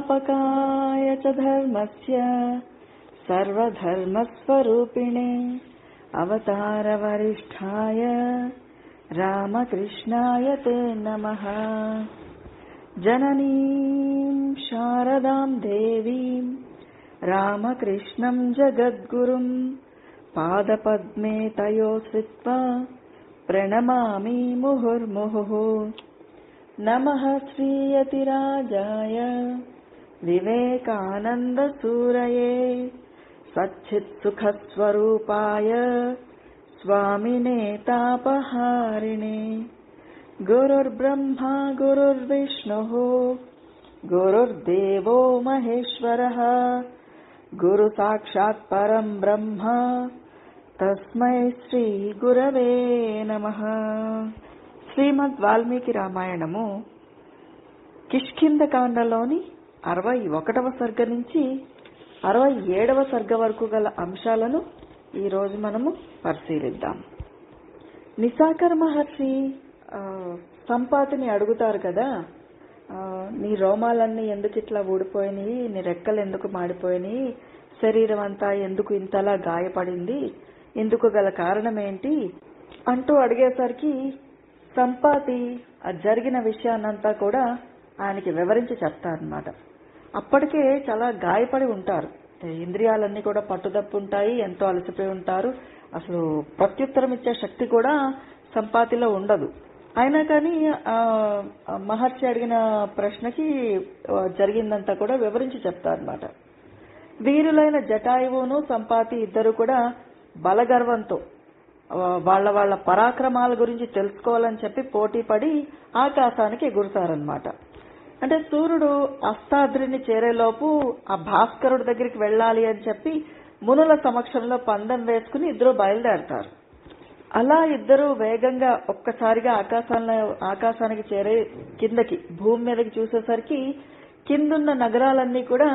संस्थापकाय च धर्मस्य सर्वधर्मस्वरूपिणे अवतारवरिष्ठाय रामकृष्णाय ते नमः। जननीं शारदां देवीं रामकृष्णं जगद्गुरुम् पादपद्मे तयो श्रित्वा प्रणमामि मुहुर्मुहुः। नमः श्रीयतिराजाय विवेकानन्दसूरये सच्चित्सुखस्वरूपाय स्वामिने तापहारिणे गुरुर्ब्रह्मा गुरुर्विष्णुः गुरुर्देवो महेश्वरः गुरुसाक्षात् परम् ब्रह्म తస్మై శ్రీ గురవే నమ శ్రీమద్ వాల్మీకి రామాయణము కిష్కింద కాండలోని అరవై ఒకటవ సర్గ నుంచి అరవై ఏడవ సర్గ వరకు గల అంశాలను ఈరోజు మనము పరిశీలిద్దాం. నిసాకర్ మహర్షి సంపాతిని అడుగుతారు కదా నీ రోమాలన్నీ ఎందుకు ఇట్లా ఊడిపోయినాయి నీ రెక్కలు ఎందుకు మాడిపోయినాయి శరీరం అంతా ఎందుకు ఇంతలా గాయపడింది ఇందుకు గల కారణం ఏంటి అంటూ అడిగేసరికి సంపాతి ఆ జరిగిన విషయాన్నంతా కూడా ఆయనకి వివరించి చెప్తారనమాట అప్పటికే చాలా గాయపడి ఉంటారు. ఇంద్రియాలన్నీ కూడా పట్టుదప్పు ఉంటాయి ఎంతో అలసిపోయి ఉంటారు. అసలు ప్రత్యుత్తరం ఇచ్చే శక్తి కూడా సంపాతిలో ఉండదు. అయినా కానీ మహర్షి అడిగిన ప్రశ్నకి జరిగిందంతా కూడా వివరించి చెప్తారనమాట వీరులైన జటాయువును సంపాతి ఇద్దరు కూడా బలగర్వంతో వాళ్ళ వాళ్ళ పరాక్రమాల గురించి తెలుసుకోవాలని చెప్పి పోటీ పడి ఆకాశానికి ఎగురుతారనమాట అంటే సూర్యుడు అస్తాద్రిని చేరేలోపు ఆ భాస్కరుడి దగ్గరికి వెళ్ళాలి అని చెప్పి మునుల సమక్షంలో పందెం వేసుకుని ఇద్దరు బయలుదేరతారు. అలా ఇద్దరు వేగంగా ఒక్కసారిగా ఆకాశంలో ఆకాశానికి చేరే కిందకి భూమి మీదకి చూసేసరికి కిందున్న నగరాలన్నీ కూడా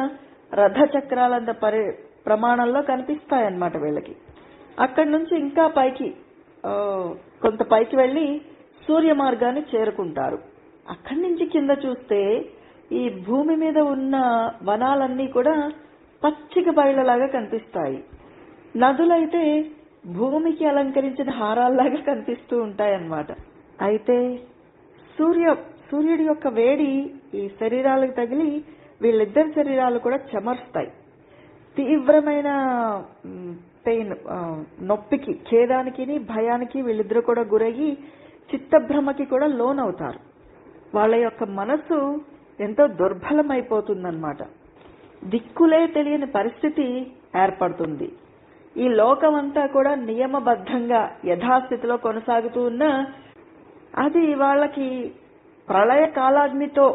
రథ చక్రాలంత పరి ప్రమాణంలో కనిపిస్తాయన్నమాట వీళ్ళకి. అక్కడి నుంచి ఇంకా పైకి కొంత పైకి వెళ్ళి సూర్య మార్గాన్ని చేరుకుంటారు. అక్కడి నుంచి కింద చూస్తే ఈ భూమి మీద ఉన్న వనాలన్నీ కూడా పచ్చిక బయళ్ళలాగా కనిపిస్తాయి. నదులైతే భూమికి అలంకరించిన హారాల్లాగా కనిపిస్తూ ఉంటాయన్నమాట. అయితే సూర్య సూర్యుడి యొక్క వేడి ఈ శరీరాలకు తగిలి వీళ్ళిద్దరి శరీరాలు కూడా చెమర్స్తాయి. తీవ్రమైన పెయిన్ నొప్పికి ఖేదానికి భయానికి వీళ్ళిద్దరు కూడా గురయ్యి చిత్తభ్రమకి కూడా లోనవుతారు. వాళ్ళ యొక్క మనసు ఎంతో దుర్బలమైపోతుందన్నమాట. దిక్కులే తెలియని పరిస్థితి ఏర్పడుతుంది. ఈ లోకమంతా కూడా నియమబద్ధంగా యథాస్థితిలో కొనసాగుతూ ఉన్నా అది వాళ్ళకి ప్రళయ కాలాగ్నితో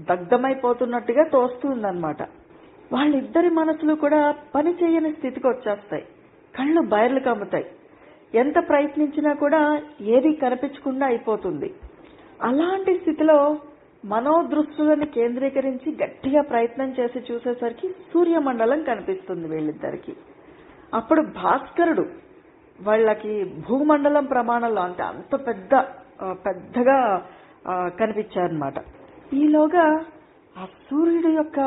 దగ్ధమైపోతున్నట్టుగా తోస్తుందన్నమాట. వాళ్ళిద్దరి మనసులు కూడా పని చేయని స్థితికి వచ్చేస్తాయి. కళ్ళు బయర్లు కమ్ముతాయి. ఎంత ప్రయత్నించినా కూడా ఏది కనిపించకుండా అయిపోతుంది. అలాంటి స్థితిలో మనోదృష్టులను కేంద్రీకరించి గట్టిగా ప్రయత్నం చేసి చూసేసరికి సూర్యమండలం కనిపిస్తుంది వీళ్ళిద్దరికి. అప్పుడు భాస్కరుడు వాళ్ళకి భూమండలం ప్రమాణంలో అంటే అంత పెద్ద పెద్దగా కనిపించారనమాట ఈలోగా ఆ సూర్యుడి యొక్క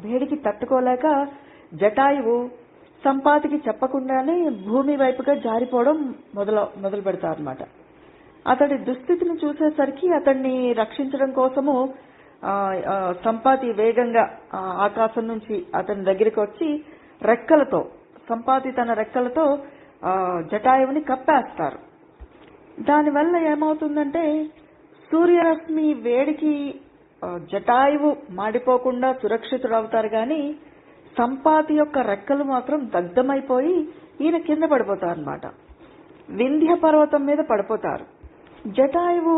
వేడికి తట్టుకోలేక జటాయువు సంపాతికి చెప్పకుండానే భూమి వైపుగా జారిపోవడం మొదలు మొదలు పెడతారనమాట అతడి దుస్థితిని చూసేసరికి అతన్ని రక్షించడం కోసము సంపాతి వేగంగా ఆ, ఆకాశం నుంచి అతని దగ్గరికి వచ్చి రెక్కలతో సంపాతి తన రెక్కలతో జటాయువుని కప్పేస్తారు. దానివల్ల ఏమవుతుందంటే సూర్యరశ్మి వేడికి జటాయువు మాడిపోకుండా సురక్షితుడవుతారు గాని సంపాతి యొక్క రెక్కలు మాత్రం దగ్ధమైపోయి ఈయన కింద పడిపోతారు అనమాట వింధ్య పర్వతం మీద పడిపోతారు. జటాయువు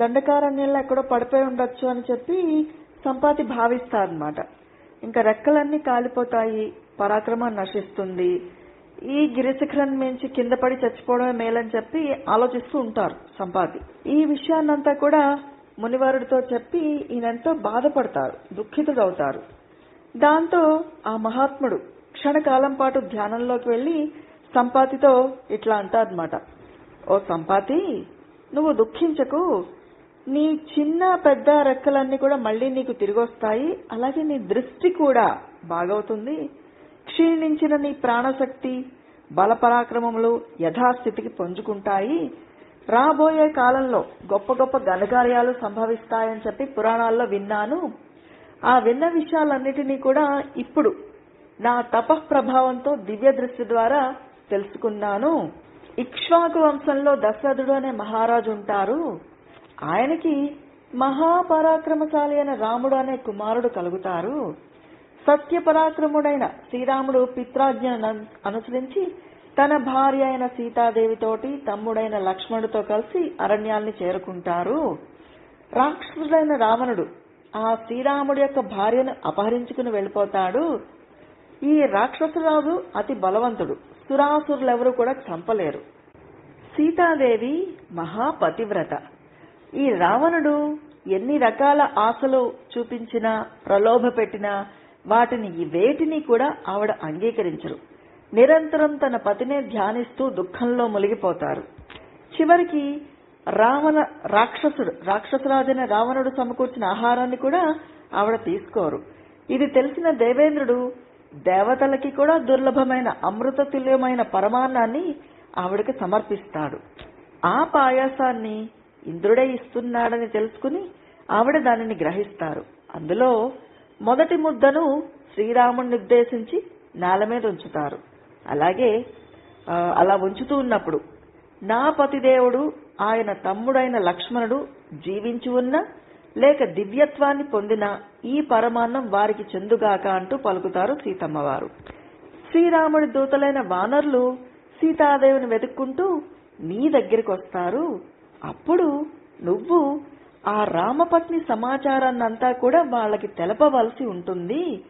దండకారణ్యంలో ఎక్కడో పడిపోయి ఉండొచ్చు అని చెప్పి సంపాతి భావిస్తారనమాట ఇంకా రెక్కలన్నీ కాలిపోతాయి పరాక్రమం నశిస్తుంది. ఈ గిరిశిఖరం మించి కింద పడి చచ్చిపోవడమే మేలని చెప్పి ఆలోచిస్తూ ఉంటారు సంపాతి. ఈ విషయాన్నంతా కూడా మునివరుడితో చెప్పి ఈయనెంతో బాధపడతారు దుఃఖితుడవుతారు. దాంతో ఆ మహాత్ముడు క్షణకాలం పాటు ధ్యానంలోకి వెళ్ళి సంపాతితో ఇట్లా అంటారనమాట ఓ సంపాతి నువ్వు దుఃఖించకు. నీ చిన్న పెద్ద రెక్కలన్నీ కూడా మళ్ళీ నీకు తిరిగొస్తాయి. అలాగే నీ దృష్టి కూడా బాగవుతుంది. క్షీణించిన నీ ప్రాణశక్తి బలపరాక్రమములు యథాస్థితికి పుంజుకుంటాయి. రాబోయే కాలంలో గొప్ప గొప్ప ఘనకార్యాలు సంభవిస్తాయని చెప్పి పురాణాల్లో విన్నాను. ఆ విన్న విషయాలన్నిటినీ కూడా ఇప్పుడు నా తపః ప్రభావంతో దివ్య దృష్టి ద్వారా తెలుసుకున్నాను. ఇక్ష్వాకు వంశంలో దశరథుడు అనే మహారాజు ఉంటారు. ఆయనకి మహాపరాక్రమశాలి అయిన రాముడు అనే కుమారుడు కలుగుతారు. సత్య పరాక్రముడైన శ్రీరాముడు పిత్రాజ్ఞను అనుసరించి తన భార్య అయిన సీతాదేవితోటి తమ్ముడైన లక్ష్మణుడితో కలిసి అరణ్యాల్ని చేరుకుంటారు. రాక్షసుడైన రావణుడు ఆ శ్రీరాముడి యొక్క భార్యను అపహరించుకుని వెళ్ళిపోతాడు. ఈ రాక్షసరాజు అతి బలవంతుడు. సురాసురులెవరూ కూడా చంపలేరు. సీతాదేవి మహాపతివ్రత. ఈ రావణుడు ఎన్ని రకాల ఆశలు చూపించినా ప్రలోభ పెట్టినా వాటిని వేటిని కూడా ఆవిడ అంగీకరించరు. నిరంతరం తన పతినే ధ్యానిస్తూ దుఃఖంలో మునిగిపోతారు. చివరికి రావణ రాక్షసుడు రాక్షసరాజైన రావణుడు సమకూర్చిన ఆహారాన్ని కూడా ఆవిడ తీసుకోరు. ఇది తెలిసిన దేవేంద్రుడు దేవతలకి కూడా దుర్లభమైన అమృత తుల్యమైన పరమాన్నాన్ని ఆవిడకి సమర్పిస్తాడు. ఆ పాయాసాన్ని ఇంద్రుడే ఇస్తున్నాడని తెలుసుకుని ఆవిడ దానిని గ్రహిస్తారు. అందులో మొదటి ముద్దను శ్రీరాముడిని ఉద్దేశించి నేల మీద ఉంచుతారు. అలాగే అలా ఉంచుతూ ఉన్నప్పుడు నా పతిదేవుడు ఆయన తమ్ముడైన లక్ష్మణుడు జీవించి ఉన్న లేక దివ్యత్వాన్ని పొందిన ఈ పరమాన్నం వారికి చెందుగాక అంటూ పలుకుతారు సీతమ్మవారు. శ్రీరాముడి దూతలైన వానరులు సీతాదేవిని వెతుక్కుంటూ నీ దగ్గరికి వస్తారు. అప్పుడు నువ్వు ఆ రామపత్ని సమాచారాన్నంతా కూడా వాళ్ళకి తెలపవలసి ఉంటుంది.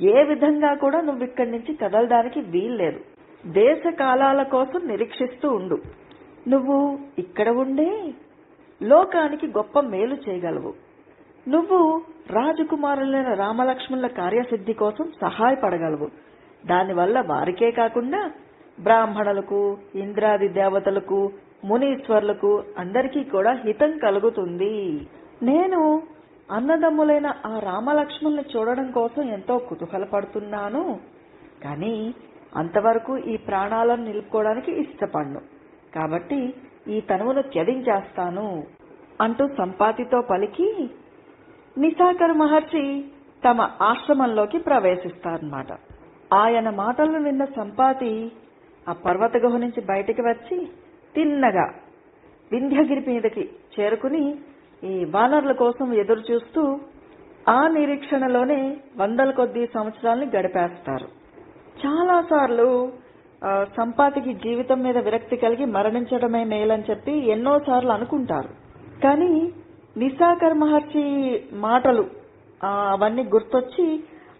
ఏ విధంగా కూడా నువ్వు ఇక్కడి నుంచి కదలడానికి వీల్లేదు. దేశ కాలాల కోసం నిరీక్షిస్తూ ఉండు. నువ్వు ఇక్కడ ఉండే లోకానికి గొప్ప మేలు చేయగలవు. నువ్వు రాజకుమారులైన రామలక్ష్మణుల కార్యసిద్ధి కోసం సహాయపడగలవు. దానివల్ల వారికే కాకుండా బ్రాహ్మణులకు ఇంద్రాది దేవతలకు మునీశ్వర్లకు అందరికీ కూడా హితం కలుగుతుంది. నేను అన్నదమ్ములైన ఆ రామలక్ష్మణుల్ని చూడడం కోసం ఎంతో కుతూహలపడుతున్నాను. కానీ అంతవరకు ఈ ప్రాణాలను నిలుపుకోవడానికి ఇష్టపడ్ను. కాబట్టి ఈ తనువును త్యజించేస్తాను అంటూ సంపాతితో పలికి నిశాకర్ మహర్షి తమ ఆశ్రమంలోకి ప్రవేశిస్తారన్నమాట. ఆయన మాటలను విన్న సంపాతి ఆ పర్వత గుహ నుంచి బయటికి వచ్చి తిన్నగా వింధ్యగిరి మీదకి చేరుకుని ఈ వానరుల కోసం ఎదురు చూస్తూ ఆ నిరీక్షణలోనే వందల కొద్ది సంవత్సరాలని గడిపేస్తారు. చాలాసార్లు సంపాతికి జీవితం మీద విరక్తి కలిగి మరణించడమే మేలని చెప్పి ఎన్నోసార్లు అనుకుంటారు. కానీ నిశాకర్ మహర్షి మాటలు అవన్నీ గుర్తొచ్చి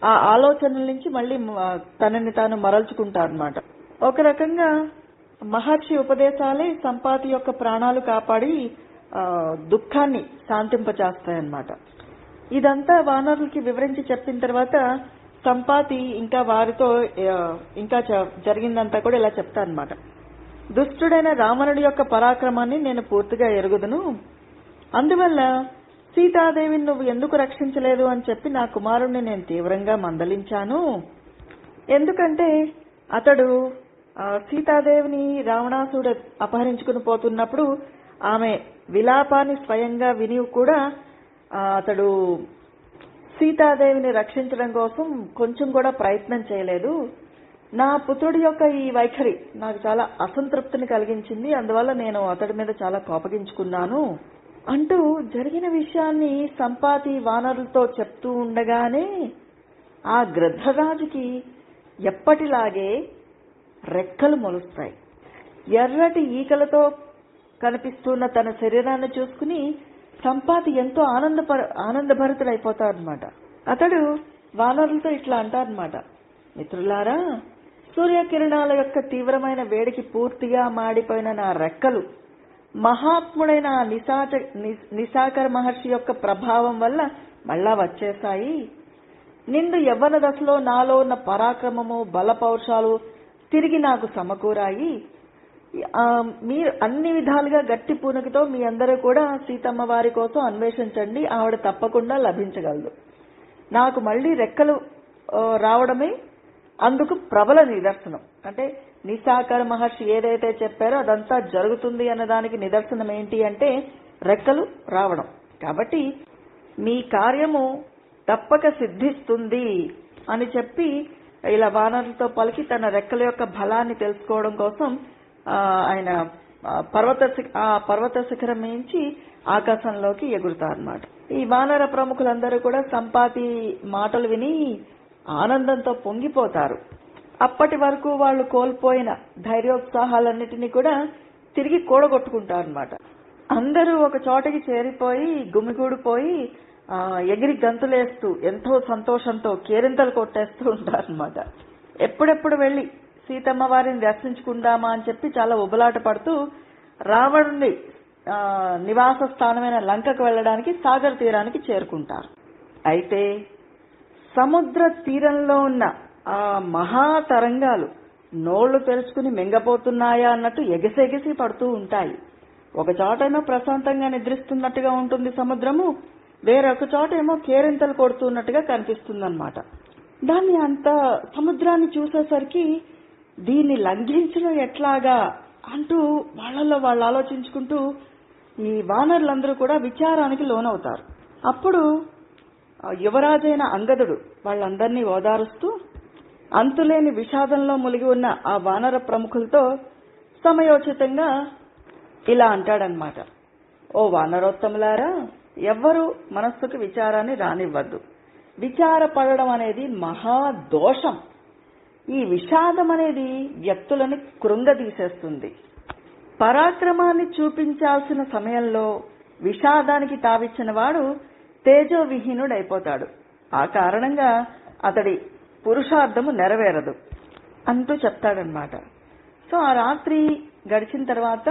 ఆ ఆలోచనల నుంచి మళ్ళీ తనని తాను మరల్చుకుంటారన్నమాట. ఒక రకంగా మహర్షి ఉపదేశాలే సంపాతి యొక్క ప్రాణాలు కాపాడి దుఃఖాన్ని శాంతింపచేస్తాయన్నమాట. ఇదంతా వానరులకి వివరించి చెప్పిన తర్వాత సంపాతి ఇంకా వారితో ఇంకా జరిగిందంతా కూడా ఇలా చెప్తా అనమాట దుష్టుడైన రావణుడి యొక్క పరాక్రమాన్ని నేను పూర్తిగా ఎరుగుదును. అందువల్ల సీతాదేవిని నువ్వు ఎందుకు రక్షించలేదు అని చెప్పి నా కుమారుణ్ణి నేను తీవ్రంగా మందలించాను. ఎందుకంటే అతడు సీతాదేవిని రావణాసుడు అపహరించుకుని పోతున్నప్పుడు ఆమె విలాపాన్ని స్వయంగా విని కూడా అతడు సీతాదేవిని రక్షించడం కోసం కొంచెం కూడా ప్రయత్నం చేయలేదు. నా పుత్రుడి యొక్క ఈ వైఖరి నాకు చాలా అసంతృప్తిని కలిగించింది. అందువల్ల నేను అతడి మీద చాలా కోపగించుకున్నాను. అంటూ జరిగిన విషయాన్ని సంపాతి వానరులతో చెప్తూ ఉండగానే ఆ గ్రద్ధరాజుకి ఎప్పటిలాగే రెక్కలు మొలుస్తాయి. ఎర్రటి ఈకలతో కనిపిస్తున్న తన శరీరాన్ని చూసుకుని సంపాతి ఎంతో ఆనందపర ఆనందభరితుడైపోతాడనమాట అతడు వానరులతో ఇట్లా అంటారనమాట. మిత్రులారా సూర్యకిరణాల యొక్క తీవ్రమైన వేడికి పూర్తిగా మాడిపోయిన నా రెక్కలు మహాత్ముడైన నిశాచ ని- నిశాకర మహర్షి యొక్క ప్రభావం వల్ల మళ్ళా వచ్చేశాయి. నిండు యవ్వన దశలో నాలో ఉన్న పరాక్రమము బల పౌరుషాలు తిరిగి నాకు సమకూరాయి. మీరు అన్ని విధాలుగా గట్టి పూనకతో మీ అందరూ కూడా సీతమ్మ వారి కోసం అన్వేషించండి. ఆవిడ తప్పకుండా లభించగలదు. నాకు మళ్ళీ రెక్కలు రావడమే అందుకు ప్రబల నిదర్శనం. అంటే నిశాకర మహర్షి ఏదైతే చెప్పారో అదంతా జరుగుతుంది అన్న దానికి నిదర్శనం ఏంటి అంటే రెక్కలు రావడం. కాబట్టి మీ కార్యము తప్పక సిద్ధిస్తుంది అని చెప్పి ఇలా వానరులతో పలికి తన రెక్కల యొక్క బలాన్ని తెలుసుకోవడం కోసం ఆయన పర్వత ఆ పర్వత శిఖరం మించి ఆకాశంలోకి ఎగురుతారు అనమాట ఈ వానర ప్రముఖులందరూ కూడా సంపాతి మాటలు విని ఆనందంతో పొంగిపోతారు. అప్పటి వరకు వాళ్ళు కోల్పోయిన ధైర్యోత్సాహాలన్నిటినీ కూడా తిరిగి కూడగొట్టుకుంటారన్నమాట. అందరూ ఒక చోటకి చేరిపోయి గుమిగూడిపోయి ఎగిరి గంతులేస్తూ ఎంతో సంతోషంతో కేరింతలు కొట్టేస్తూ ఉంటారనమాట ఎప్పుడెప్పుడు వెళ్ళి సీతమ్మ వారిని దర్శించుకుందామా అని చెప్పి చాలా ఉబలాట పడుతూ రావణుని నివాస స్థానమైన లంకకు వెళ్ళడానికి సాగర్ తీరానికి చేరుకుంటారు. అయితే సముద్ర తీరంలో ఉన్న ఆ మహా తరంగాలు నోళ్ళు తెరుచుకుని మింగపోతున్నాయా అన్నట్టు ఎగసెగసి పడుతూ ఉంటాయి. ఒక చోటేమో ప్రశాంతంగా నిద్రిస్తున్నట్టుగా ఉంటుంది సముద్రము వేరొక చోటేమో కేరింతలు కొడుతున్నట్టుగా కనిపిస్తుందన్నమాట. దాన్ని అంత సముద్రాన్ని చూసేసరికి దీన్ని లంఘించడం ఎట్లాగా అంటూ వాళ్ళల్లో వాళ్ళు ఆలోచించుకుంటూ ఈ వానరులందరూ కూడా విచారానికి లోనవుతారు. అప్పుడు యువరాజైన అంగదుడు వాళ్ళందరినీ ఓదారుస్తూ అంతులేని విషాదంలో మునిగి ఉన్న ఆ వానర ప్రముఖులతో సమయోచితంగా ఇలా అంటాడనమాట ఓ వానరోత్తములారా ఎవ్వరూ మనస్సుకు విచారాన్ని రానివ్వద్దు. విచారపడడం అనేది మహా దోషం. ఈ విషాదం అనేది వ్యక్తులను కృంగదీసేస్తుంది పరాక్రమాన్ని చూపించాల్సిన సమయంలో విషాదానికి తావిచ్చిన వాడు తేజోవిహీనుడైపోతాడు. ఆ కారణంగా అతడి పురుషార్థము నెరవేరదు అంటూ చెప్తాడనమాట సో ఆ రాత్రి గడిచిన తర్వాత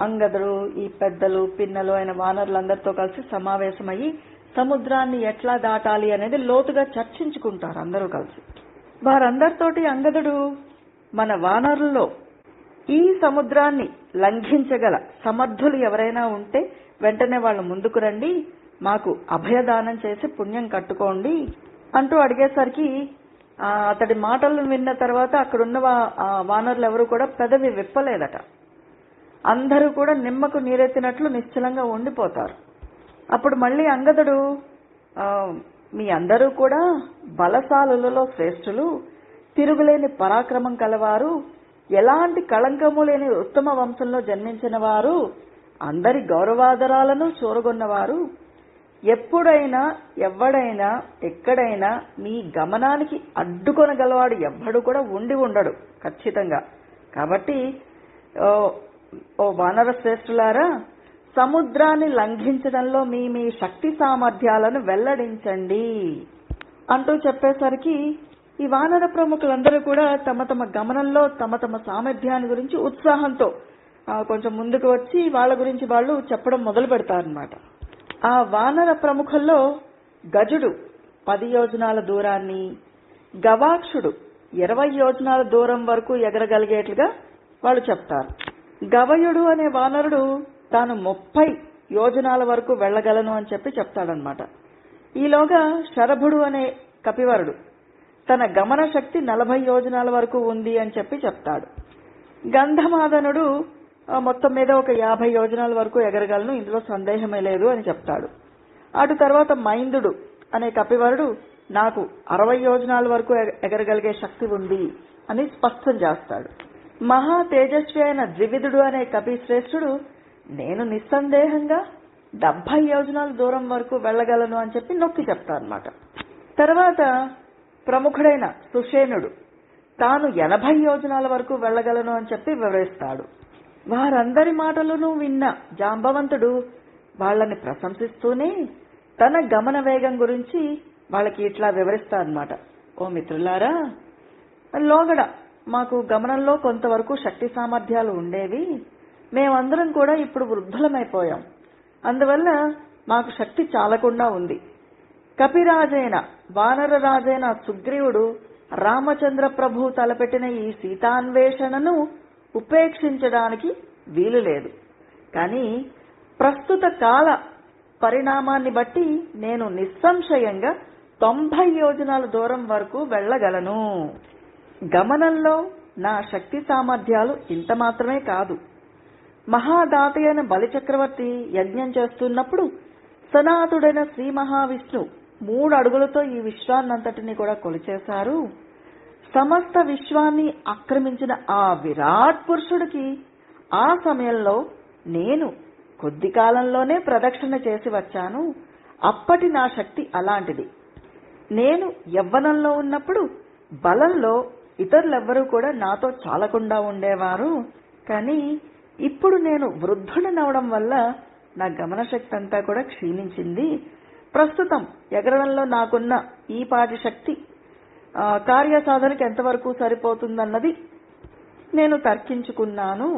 అంగదుడు ఈ పెద్దలు పిన్నలు అయిన వానరులందరితో కలిసి సమావేశమయ్యి సముద్రాన్ని ఎట్లా దాటాలి అనేది లోతుగా చర్చించుకుంటారు అందరూ కలిసి. వారందరితోటి అంగదుడు మన వానరుల్లో. ఈ సముద్రాన్ని లంఘించగల సమర్థులు ఎవరైనా ఉంటే వెంటనే వాళ్ళు ముందుకు రండి మాకు అభయదానం చేసి పుణ్యం కట్టుకోండి అంటూ అడిగేసరికి అతడి మాటలను విన్న తర్వాత అక్కడున్న వానరులు ఎవరు కూడా పెదవి విప్పలేదట. అందరూ కూడా నిమ్మకు నీరెత్తినట్లు నిశ్చలంగా ఉండిపోతారు. అప్పుడు మళ్ళీ అంగదుడు మీ అందరూ కూడా బలశాలులలో శ్రేష్ఠులు తిరుగులేని పరాక్రమం కలవారు ఎలాంటి కళంకము లేని ఉత్తమ వంశంలో జన్మించిన వారు అందరి గౌరవాదరాలను చూరగొన్నవారు. ఎప్పుడైనా ఎవడైనా ఎక్కడైనా మీ గమనానికి అడ్డుకొనగలవాడు ఎవ్వడు కూడా ఉండి ఉండడు ఖచ్చితంగా. కాబట్టి ఓ ఓ వానర శ్రేష్ఠులారా సముద్రాన్ని లంఘించడంలో మీ మీ శక్తి సామర్థ్యాలను వెల్లడించండి అంటూ చెప్పేసరికి ఈ వానర ప్రముఖులందరూ కూడా తమ తమ గమనంలో తమ తమ సామర్థ్యాన్ని గురించి ఉత్సాహంతో కొంచెం ముందుకు వచ్చి వాళ్ళ గురించి వాళ్ళు చెప్పడం మొదలు పెడతారనమాట ఆ వానర ప్రముఖుల్లో గజుడు పది యోజనాల దూరాన్ని గవాక్షుడు ఇరవై యోజనాల దూరం వరకు ఎగరగలిగేట్లుగా వాళ్ళు చెప్తారు. గవయుడు అనే వానరుడు తాను ముప్పై యోజనాల వరకు వెళ్ళగలను అని చెప్పి చెప్తాడనమాట ఈలోగా శరభుడు అనే కపివరుడు తన గమన శక్తి నలభై యోజనాల వరకు ఉంది అని చెప్పి చెప్తాడు. గంధమాదనుడు మొత్తం మీద ఒక యాభై యోజనాల వరకు ఎగరగలను ఇందులో సందేహమే లేదు అని చెప్తాడు. అటు తర్వాత మైందుడు అనే కపివరుడు నాకు అరవై యోజనాల వరకు ఎగ- ఎగరగలిగే శక్తి ఉంది అని స్పష్టం చేస్తాడు. మహా తేజస్వి అయిన ద్వివిధుడు అనే కపి శ్రేష్ఠుడు నేను నిస్సందేహంగా డెబ్బై యోజనాల దూరం వరకు వెళ్ళగలను అని చెప్పి నొక్కి చెప్తానమాట. తర్వాత ప్రముఖుడైన సుషేణుడు తాను ఎనభై యోజనాల వరకు వెళ్ళగలను అని చెప్పి వివరిస్తాడు. వారందరి మాటలను విన్న జాంబవంతుడు వాళ్ళని ప్రశంసిస్తూనే తన గమన వేగం గురించి వాళ్ళకి ఇట్లా వివరిస్తాడనమాట ఓ మిత్రులారా లోగడ మాకు గమనంలో కొంతవరకు శక్తి సామర్థ్యాలు ఉండేవి. మేమందరం కూడా ఇప్పుడు వృద్ధులమైపోయాం. అందువల్ల మాకు శక్తి చాలకుండా ఉంది. కపిరాజైన వానర రాజైన సుగ్రీవుడు రామచంద్ర ప్రభు తలపెట్టిన ఈ సీతాన్వేషణను ఉపేక్షించడానికి వీలు లేదు కానీ ప్రస్తుత కాల పరిణామాన్ని బట్టి నేను నిస్సంశయంగా తొంభై యోజనాల దూరం వరకు వెళ్ళగలను. గమనంలో నా శక్తి సామర్థ్యాలు ఇంత మాత్రమే కాదు. మహాదాత అయిన బలిచక్రవర్తి యజ్ఞం చేస్తున్నప్పుడు సనాతుడైన శ్రీ మహావిష్ణు మూడు అడుగులతో ఈ విశ్వాన్నంతటిని కూడా కొలిచేశారు. సమస్త విశ్వాన్ని ఆక్రమించిన ఆ విరాట్ పురుషుడికి ఆ సమయంలో నేను కొద్ది కాలంలోనే ప్రదక్షిణ చేసి వచ్చాను. అప్పటి నా శక్తి అలాంటిది. నేను యవ్వనంలో ఉన్నప్పుడు బలంలో ఇతరులెవ్వరూ కూడా నాతో చాలకుండా ఉండేవారు. కానీ ఇప్పుడు నేను వృద్ధుడినవడం వల్ల నా గమనశక్తి అంతా కూడా క్షీణించింది. ప్రస్తుతం ఎగరడంలో నాకున్న ఈ పాటి శక్తి కార్యసాధనకి ఎంతవరకు సరిపోతుందన్నది నేను తర్కించుకున్నాను.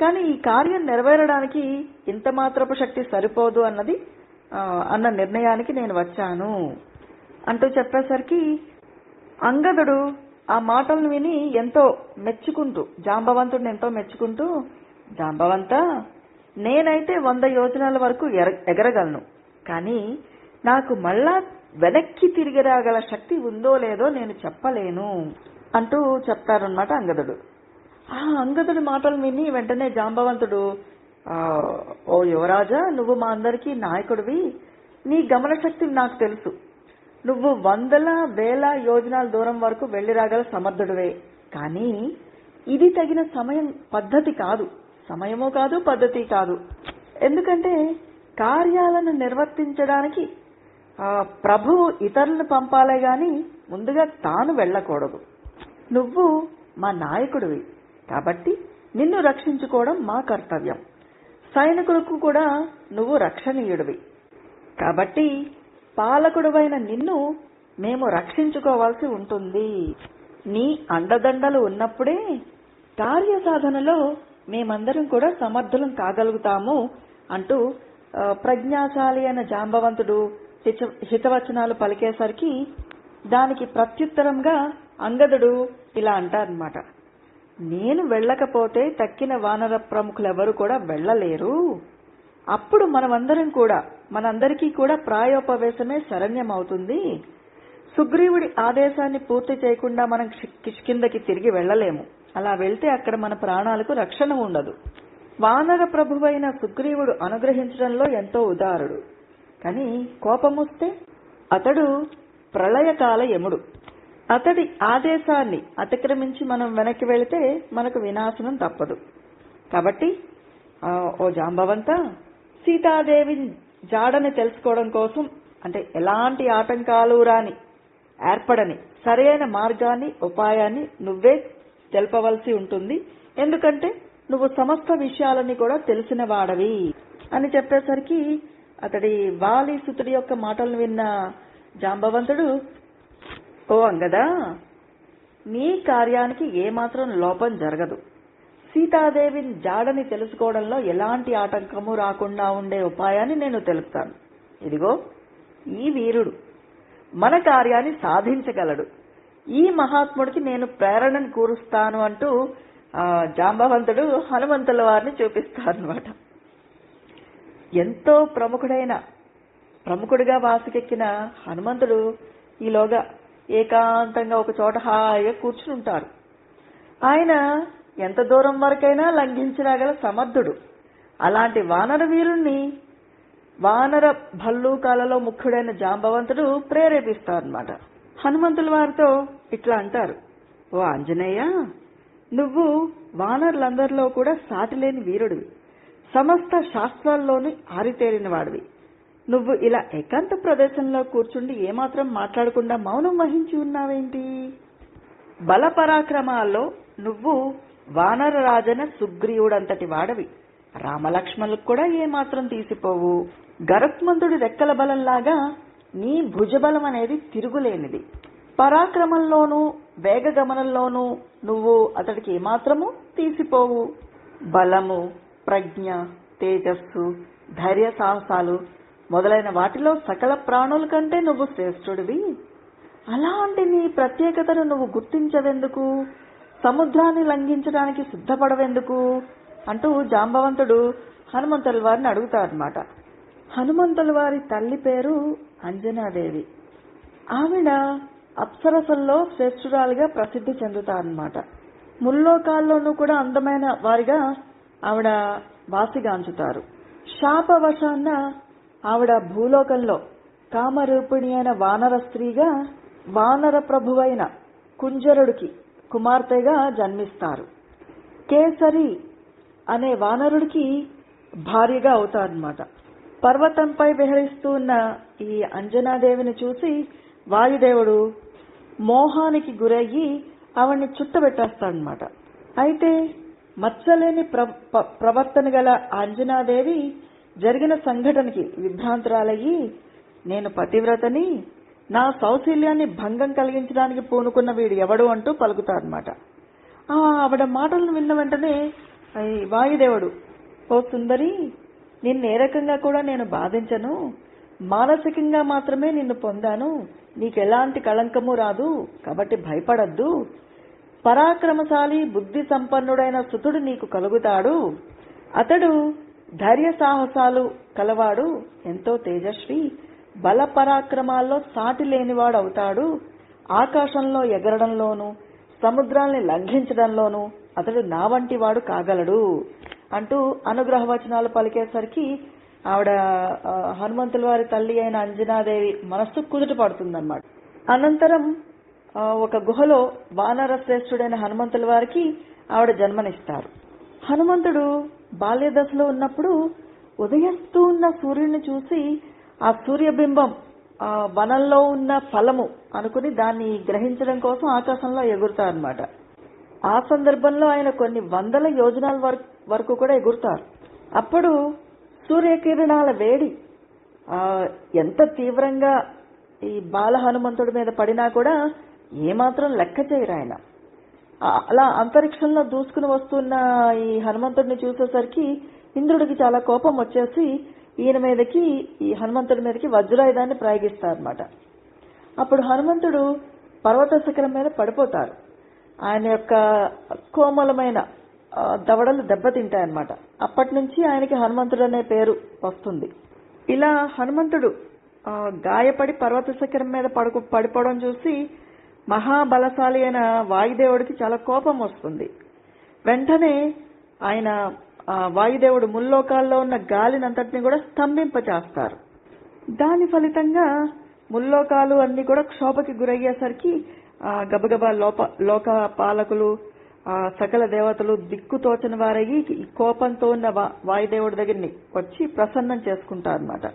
కానీ ఈ కార్యం నెరవేరడానికి ఇంత మాత్రపు శక్తి సరిపోదు అన్నది అన్న నిర్ణయానికి నేను వచ్చాను. అంటూ చెప్పేసరికి అంగదుడు ఆ మాటలను విని ఎంతో మెచ్చుకుంటూ జాంబవంతుడిని ఎంతో మెచ్చుకుంటూ జాంబవంత నేనైతే వంద యోజనాల వరకు ఎర- ఎగరగలను. కానీ నాకు మళ్ళా వెనక్కి తిరిగి రాగల శక్తి ఉందో లేదో నేను చెప్పలేను అంటూ చెప్తారనమాట అంగదుడు. ఆ అంగదుడి మాటలు విని వెంటనే జాంబవంతుడు ఓ యువరాజా నువ్వు మా అందరికీ నాయకుడివి. నీ గమన శక్తి నాకు తెలుసు. నువ్వు వందల వేల యోజనాల దూరం వరకు వెళ్ళి రాగల సమర్థుడివే. కానీ ఇది తగిన సమయం పద్ధతి కాదు. సమయము కాదు పద్ధతి కాదు. ఎందుకంటే కార్యాలను నిర్వర్తించడానికి ప్రభువు ఇతరులను పంపాలే గాని ముందుగా తాను వెళ్ళకూడదు. నువ్వు మా నాయకుడివి కాబట్టి నిన్ను రక్షించుకోవడం మా కర్తవ్యం. సైనికులకు కూడా నువ్వు రక్షణీయుడివి. కాబట్టి పాలకుడువైన నిన్ను మేము రక్షించుకోవాల్సి ఉంటుంది. నీ అండదండలు ఉన్నప్పుడే కార్యసాధనలో మేమందరం కూడా సమర్థులం కాగలుగుతాము అంటూ ప్రజ్ఞాశాలి అయిన జాంబవంతుడు హిత- హితవచనాలు పలికేసరికి దానికి ప్రత్యుత్తరంగా అంగదుడు ఇలా అంటారనమాట నేను వెళ్ళకపోతే తక్కిన వానర ప్రముఖులెవరు కూడా వెళ్ళలేరు. అప్పుడు మనమందరం కూడా మనందరికీ కూడా ప్రాయోపవేశమే శరణ్యమవుతుంది. సుగ్రీవుడి ఆదేశాన్ని పూర్తి చేయకుండా మనం కిష్కిందకి తిరిగి వెళ్ళలేము. అలా వెళ్తే అక్కడ మన ప్రాణాలకు రక్షణ ఉండదు. వానర ప్రభువైన సుగ్రీవుడు అనుగ్రహించడంలో ఎంతో ఉదారుడు. కానీ కోపమొస్తే అతడు ప్రళయకాల యముడు. అతడి ఆదేశాన్ని అతిక్రమించి మనం వెనక్కి వెళితే మనకు వినాశనం తప్పదు. కాబట్టి ఓ జాంబవంత సీతాదేవి జాడని తెలుసుకోవడం కోసం అంటే ఎలాంటి ఆటంకాలు రాని ఏర్పడని సరైన మార్గాన్ని ఉపాయాన్ని నువ్వే తెలపవలసి ఉంటుంది. ఎందుకంటే నువ్వు సమస్త విషయాలని కూడా తెలిసిన వాడవి అని చెప్పేసరికి అతడి వాలి సుతుడి యొక్క మాటలను విన్న జాంబవంతుడు ఓ అంగదా! నీ కార్యానికి ఏమాత్రం లోపం జరగదు. సీతాదేవిని జాడని తెలుసుకోవడంలో ఎలాంటి ఆటంకము రాకుండా ఉండే ఉపాయాన్ని నేను తెలుపుతాను. ఇదిగో ఈ వీరుడు మన కార్యాన్ని సాధించగలడు. ఈ మహాత్ముడికి నేను ప్రేరణను కూరుస్తాను అంటూ జాంబవంతుడు హనుమంతుల వారిని చూపిస్తారనమాట ఎంతో ప్రముఖుడైన ప్రముఖుడిగా వాసికెక్కిన హనుమంతుడు ఈలోగా ఏకాంతంగా ఒక చోట హాయిగా కూర్చుని ఉంటారు. ఆయన ఎంత దూరం వరకైనా లంఘించరాగల సమర్థుడు. అలాంటి వానర వీరుణ్ణి వానర భల్లూకాలలో ముఖ్యుడైన జాంబవంతుడు ప్రేరేపిస్తారనమాట హనుమంతుల వారితో ఇట్లా అంటారు ఓ ఆంజనేయ నువ్వు వానరులందరిలో కూడా సాటిలేని వీరుడివి. సమస్త శాస్త్రాల్లోని ఆరితేరిన వాడివి. నువ్వు ఇలా ఏకాంత ప్రదేశంలో కూర్చుండి ఏమాత్రం మాట్లాడకుండా మౌనం వహించి ఉన్నావేంటి? బల పరాక్రమాల్లో నువ్వు వానర రాజన సుగ్రీవుడంతటి వాడవి. రామలక్ష్మణులకు కూడా ఏమాత్రం తీసిపోవు. గరుత్మంతుడి రెక్కల బలంలాగా నీ భుజబలం అనేది తిరుగులేనిది. పరాక్రమంలోనూ వేగగమనంలోనూ నువ్వు అతడికి ఏమాత్రము తీసిపోవు. బలము ప్రజ్ఞ తేజస్సు ధైర్య సాహసాలు మొదలైన వాటిలో సకల ప్రాణుల కంటే నువ్వు శ్రేష్ఠుడివి. అలాంటి నీ ప్రత్యేకతను నువ్వు గుర్తించవెందుకు సముద్రాన్ని లంఘించడానికి సిద్ధపడవెందుకు? అంటూ జాంబవంతుడు హనుమంతుల వారిని అడుగుతారనమాట హనుమంతుల వారి తల్లి పేరు అంజనాదేవి. ఆవిడ అప్సరసల్లో శ్రేష్ఠురాలుగా ప్రసిద్ధి చెందుతారనమాట ముల్లోకాల్లోనూ కూడా అందమైన వారిగా ఆవిడ వాసిగాంచుతారు శాపవశాన్న ఆవిడ భూలోకంలో కామరూపిణి అయిన వానర స్త్రీగా వానర ప్రభువైన కుంజరుడికి కుమార్తెగా జన్మిస్తారు. కేసరి అనే వానరుడికి భార్యగా అవుతారనమాట పర్వతంపై విహరిస్తూ ఉన్న ఈ అంజనాదేవిని చూసి వాయుదేవుడు మోహానికి గురయ్యి ఆవిడ్ని చుట్టబెట్టేస్తాడనమాట అయితే మచ్చలేని ప్ర ప- ప్రవర్తన గల అంజనాదేవి జరిగిన సంఘటనకి విభ్రాంతురాలయ్యి నేను పతివ్రతని నా సౌశల్యాన్ని భంగం కలిగించడానికి పూనుకున్న వీడు ఎవడు? అంటూ పలుకుతారనమాట ఆ ఆవిడ మాటలను విన్న వెంటనే వాయుదేవుడు ఓ సుందరి నిన్ను ఏ రకంగా కూడా నేను బాధించను. మానసికంగా మాత్రమే నిన్ను పొందాను. నీకు ఎలాంటి కళంకము రాదు. కాబట్టి భయపడద్దు. పరాక్రమశాలి బుద్ధి సంపన్నుడైన సుతుడు నీకు కలుగుతాడు. అతడు ధైర్య సాహసాలు కలవాడు. ఎంతో తేజస్వి. బల పరాక్రమాల్లో సాటి లేనివాడు అవుతాడు. ఆకాశంలో ఎగరడంలోనూ సముద్రాల్ని లంఘించడంలోనూ అతడు నా వంటి వాడు కాగలడు. అంటూ అనుగ్రహ వచనాలు పలికేసరికి ఆవిడ హనుమంతుల వారి తల్లి అయిన అంజనాదేవి మనస్సు కుదుట పడుతుందన్నమాట. అనంతరం ఒక గుహలో వానర శ్రేష్ఠుడైన హనుమంతుల వారికి ఆవిడ జన్మనిస్తారు. హనుమంతుడు బాల్య దశలో ఉన్నప్పుడు ఉదయస్తూ ఉన్న సూర్యుడిని చూసి ఆ సూర్యబింబం వనంలో ఉన్న ఫలము అనుకుని దాన్ని గ్రహించడం కోసం ఆకాశంలో ఎగురుతారనమాట ఆ సందర్భంలో ఆయన కొన్ని వందల యోజనాల వరకు వరకు కూడా ఎగురుతారు. అప్పుడు సూర్యకిరణాల వేడి ఎంత తీవ్రంగా ఈ బాల హనుమంతుడి మీద పడినా కూడా ఏమాత్రం లెక్క చేయరు ఆయన. అలా అంతరిక్షంలో దూసుకుని వస్తున్న ఈ హనుమంతుడిని చూసేసరికి ఇంద్రుడికి చాలా కోపం వచ్చేసి ఈయన మీదకి ఈ హనుమంతుడి మీదకి వజ్రాయుధాన్ని ప్రయోగిస్తారనమాట అప్పుడు హనుమంతుడు పర్వత శిఖరం మీద పడిపోతారు. ఆయన యొక్క కోమలమైన దవడలు దెబ్బతింటాయన్నమాట. అప్పటి నుంచి ఆయనకి హనుమంతుడు అనే పేరు వస్తుంది. ఇలా హనుమంతుడు గాయపడి పర్వత శిఖరం మీద పడుకు పడిపోవడం చూసి మహాబలశాలి అయిన వాయుదేవుడికి చాలా కోపం వస్తుంది. వెంటనే ఆయన వాయుదేవుడు ముల్లోకాల్లో ఉన్న గాలినంతటిని కూడా స్తంభింపచేస్తారు. దాని ఫలితంగా ముల్లోకాలు అన్ని కూడా క్షోభకి గురయ్యేసరికి గబగబా లోప లోక పాలకులు సకల దేవతలు దిక్కుతోచని వారయ్యి కోపంతో ఉన్న వాయుదేవుడి దగ్గరికి వచ్చి ప్రసన్నం చేసుకుంటారు అనమాట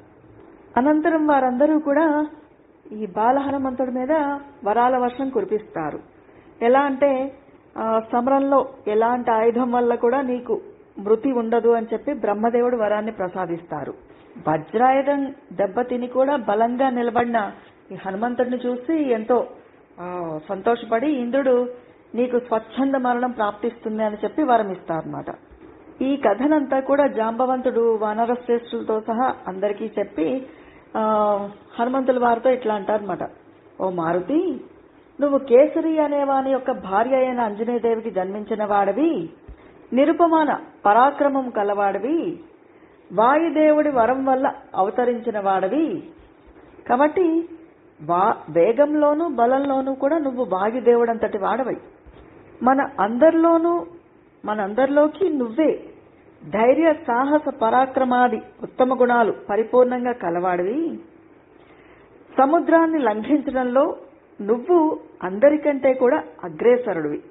అనంతరం వారందరూ కూడా ఈ బాలహనుమంతుడి మీద వరాల వర్షం కురిపిస్తారు. ఎలా అంటే సమరంలో ఎలాంటి ఆయుధం వల్ల కూడా నీకు మృతి ఉండదు అని చెప్పి బ్రహ్మదేవుడు వరాన్ని ప్రసాదిస్తారు. వజ్రాయుధం దెబ్బతిని కూడా బలంగా నిలబడిన ఈ హనుమంతుడిని చూసి ఎంతో సంతోషపడి ఇంద్రుడు నీకు స్వచ్ఛంద మరణం ప్రాప్తిస్తుంది అని చెప్పి వరం ఇస్తారన్నమాట ఈ కథనంతా కూడా జాంబవంతుడు వానరశ్రేష్ఠులతో సహా అందరికీ చెప్పి హనుమంతుల వారితో ఇట్లా అంటారన్నమాట. ఓ మారుతి నువ్వు కేసరి అనే వాని యొక్క భార్య అయిన అంజనేయదేవికి జన్మించిన వాడివి. నిరుపమాన పరాక్రమం కలవాడివి. వాయుదేవుడి వరం వల్ల అవతరించిన వాడివి. కాబట్టి వా వేగంలోనూ బలంలోనూ కూడా నువ్వు వాయుదేవుడంతటి వాడవై. మన అందరిలోనూ మనందరిలోకి నువ్వే. ధైర్య సాహస పరాక్రమాది ఉత్తమ గుణాలు పరిపూర్ణంగా కలవాడివి. సముద్రాన్ని లంఘించడంలో నువ్వు అందరికంటే కూడా అగ్రేసరుడివి.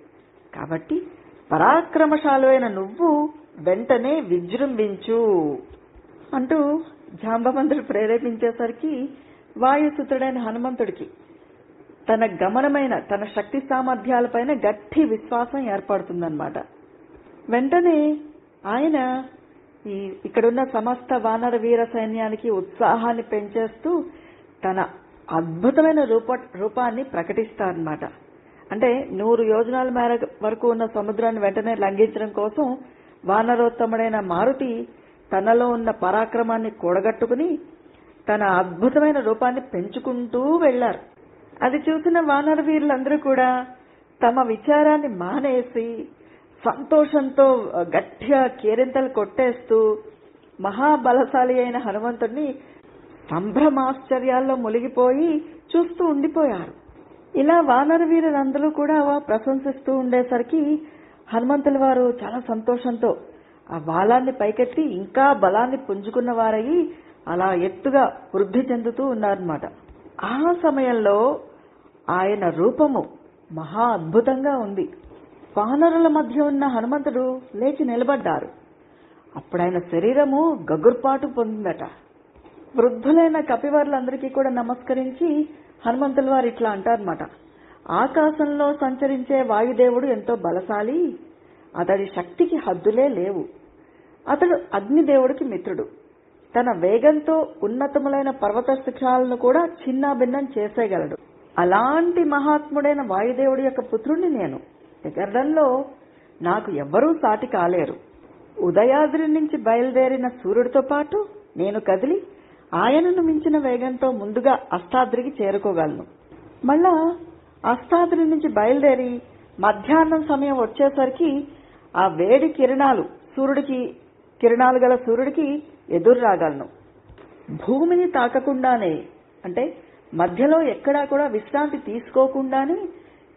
కాబట్టి పరాక్రమశాలువైన నువ్వు వెంటనే విజృంభించు అంటూ జాంబవంతుడు ప్రేరేపించేసరికి వాయుసుతుడైన హనుమంతుడికి తన గమనమైన తన శక్తి సామర్థ్యాలపైన గట్టి విశ్వాసం ఏర్పడుతుందన్నమాట. వెంటనే ఆయన ఈ ఇక్కడున్న సమస్త వానర వీర సైన్యానికి ఉత్సాహాన్ని పెంచేస్తూ తన అద్భుతమైన రూప రూపాన్ని ప్రకటిస్తారనమాట అంటే నూరు యోజనాల మేర వరకు ఉన్న సముద్రాన్ని వెంటనే లంఘించడం కోసం వానరోత్తముడైన మారుతి తనలో ఉన్న పరాక్రమాన్ని కూడగట్టుకుని తన అద్భుతమైన రూపాన్ని పెంచుకుంటూ వెళ్ళారు. అది చూసిన వానర వీరులందరూ కూడా తమ విచారాన్ని మానేసి సంతోషంతో గట్టిగా కేరింతలు కొట్టేస్తూ మహాబలశాలి అయిన హనుమంతుడిని సంభ్రమాశ్చర్యాల్లో మునిగిపోయి చూస్తూ ఉండిపోయారు. ఇలా వానర వీరులందరూ కూడా ప్రశంసిస్తూ ఉండేసరికి హనుమంతుల వారు చాలా సంతోషంతో ఆ బాలాన్ని పైకెత్తి ఇంకా బలాన్ని పుంజుకున్న వారయ్యి అలా ఎత్తుగా వృద్ధి చెందుతూ ఉన్నారన్నమాట. ఆ సమయంలో ఆయన రూపము మహా అద్భుతంగా ఉంది. వానరుల మధ్య ఉన్న హనుమంతుడు లేచి నిలబడ్డారు. అప్పుడైన శరీరము గగుర్పాటు పొందిందట. వృద్ధులైన కపివర్లందరికీ కూడా నమస్కరించి హనుమంతుల వారు ఇట్లా అంటారన్నమాట. ఆకాశంలో సంచరించే వాయుదేవుడు ఎంతో బలశాలి అతడి శక్తికి హద్దులే లేవు. అతడు అగ్నిదేవుడికి మిత్రుడు. తన వేగంతో ఉన్నతములైన పర్వత శిఖరాలను కూడా చిన్నాభిన్నం చేసేయగలడు. అలాంటి మహాత్ముడైన వాయుదేవుడి యొక్క పుత్రుణ్ణి నేను. ఎగరడంలో నాకు ఎవ్వరూ సాటి కాలేరు. ఉదయాద్రి నుంచి బయలుదేరిన సూర్యుడితో పాటు నేను కదిలి ఆయనను మించిన వేగంతో ముందుగా అష్టాద్రికి చేరుకోగలను. మళ్ళా అష్టాద్రి నుంచి బయలుదేరి మధ్యాహ్నం సమయం వచ్చేసరికి ఆ వేడి కిరణాలు సూర్యుడికి కిరణాలు గల సూర్యుడికి ఎదురు రాగలను. భూమిని తాకకుండానే అంటే మధ్యలో ఎక్కడా కూడా విశ్రాంతి తీసుకోకుండానే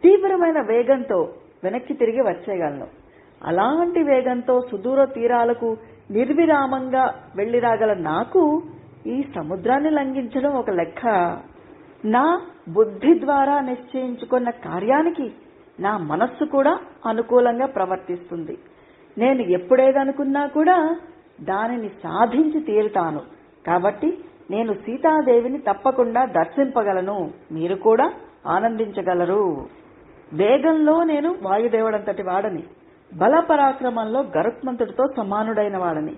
తీవ్రమైన వేగంతో వెనక్కి తిరిగి వచ్చేయగలను. అలాంటి వేగంతో సుదూర తీరాలకు నిర్విరామంగా వెళ్ళి రాగల నాకు ఈ సముద్రాన్ని లంఘించడం ఒక లెక్క. నా బుద్ధి ద్వారా నిశ్చయించుకున్న కార్యానికి నా మనస్సు కూడా అనుకూలంగా ప్రవర్తిస్తుంది. నేను ఎప్పుడేదనుకున్నా కూడా దానిని సాధించి తీరుతాను. కాబట్టి నేను సీతాదేవిని తప్పకుండా దర్శింపగలను. మీరు కూడా ఆనందించగలరు. వేగంలో నేను వాయుదేవుడంతటి వాడని బలపరాక్రమంలో గరుత్మంతుడితో సమానుడైన వాడని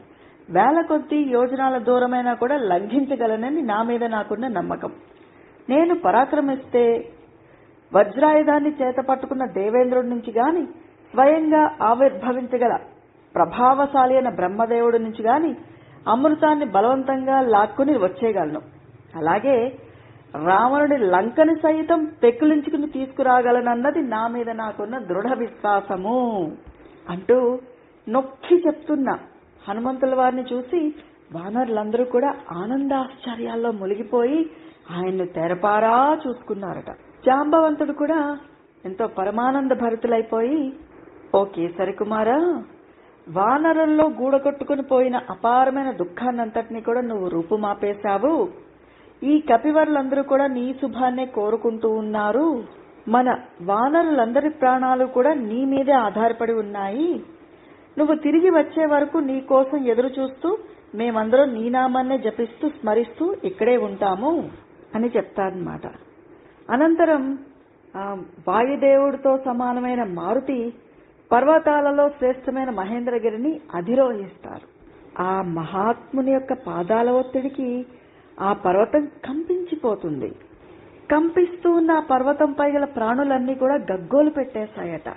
వేల కొద్దీ యోజనాల దూరమైనా కూడా లంఘించగలనని నా మీద నాకున్న నమ్మకం. నేను పరాక్రమిస్తే వజ్రాయుధాన్ని చేత పట్టుకున్న దేవేంద్రుడి నుంచి గాని స్వయంగా ఆవిర్భవించగల ప్రభావశాలి అయిన బ్రహ్మదేవుడి నుంచి గాని అమృతాన్ని బలవంతంగా లాక్కుని వచ్చేయగలను. అలాగే రావణుడి లంకని సైతం పెక్కులించుకుని తీసుకురాగలనన్నది నా మీద నాకున్న దృఢ విశ్వాసము అంటూ నొక్కి చెప్తున్న హనుమంతుల వారిని చూసి వానరులందరూ కూడా ఆనందాశ్చర్యాల్లో మునిగిపోయి ఆయన్ను తెరపారా చూసుకున్నారట. జాంబవంతుడు కూడా ఎంతో పరమానంద భరితులైపోయి ఓ కేసరి కుమారా వానరుల్లో గూడగొట్టుకుని పోయిన అపారమైన దుఃఖాన్నంతటినీ కూడా నువ్వు రూపుమాపేశావు. ఈ కపివరులందరూ కూడా నీ శుభాన్నే కోరుకుంటూ ఉన్నారు. మన వానరులందరి ప్రాణాలు కూడా నీ మీదే ఆధారపడి ఉన్నాయి. నువ్వు తిరిగి వచ్చే వరకు నీ కోసం ఎదురు చూస్తూ మేమందరం నీ నామాన్నే జపిస్తూ స్మరిస్తూ ఇక్కడే ఉంటాము అని చెప్తారనమాట అనంతరం వాయుదేవుడితో సమానమైన మారుతి పర్వతాలలో శ్రేష్టమైన మహేంద్రగిరిని అధిరోహిస్తారు. ఆ మహాత్ముని యొక్క పాదాల ఒత్తిడికి ఆ పర్వతం కంపించిపోతుంది. కంపిస్తూ ఉన్న ఆ పర్వతంపై గల ప్రాణులన్నీ కూడా గగ్గోలు పెట్టేశాయట.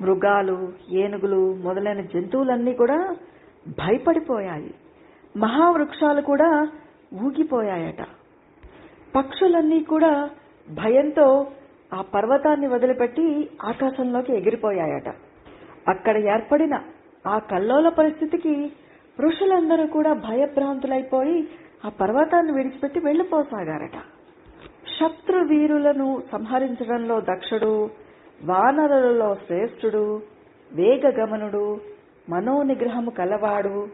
మృగాలు ఏనుగులు మొదలైన జంతువులన్నీ కూడా భయపడిపోయాయి. మహావృక్షాలు కూడా ఊగిపోయాయట. పక్షులన్నీ కూడా భయంతో ఆ పర్వతాన్ని వదిలిపెట్టి ఆకాశంలోకి ఎగిరిపోయాయట. అక్కడ ఏర్పడిన ఆ కల్లోల పరిస్థితికి ఋషులందరూ కూడా భయభ్రాంతులైపోయి ఆ పర్వతాన్ని విడిచిపెట్టి వెళ్ళిపోసాగారట శత్రు వీరులను సంహరించడంలో దక్షుడు వానరులలో శ్రేష్ఠుడు వేగగమనుడు మనోనిగ్రహము కలవాడు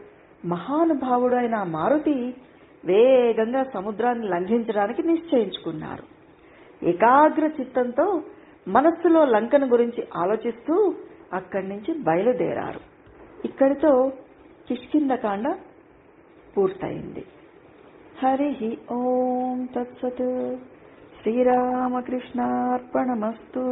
మహానుభావుడు అయిన మారుతి వేగంగా సముద్రాన్ని లంఘించడానికి నిశ్చయించుకున్నారు. ఏకాగ్ర చిత్తంతో మనస్సులో లంకను గురించి ఆలోచిస్తూ అక్కడి నుంచి బయలుదేరారు. ఇక్కడితో కిష్కిందకాండ పూర్తయింది. హరి ఓం తత్సత్. శ్రీరామకృష్ణార్పణమస్తు.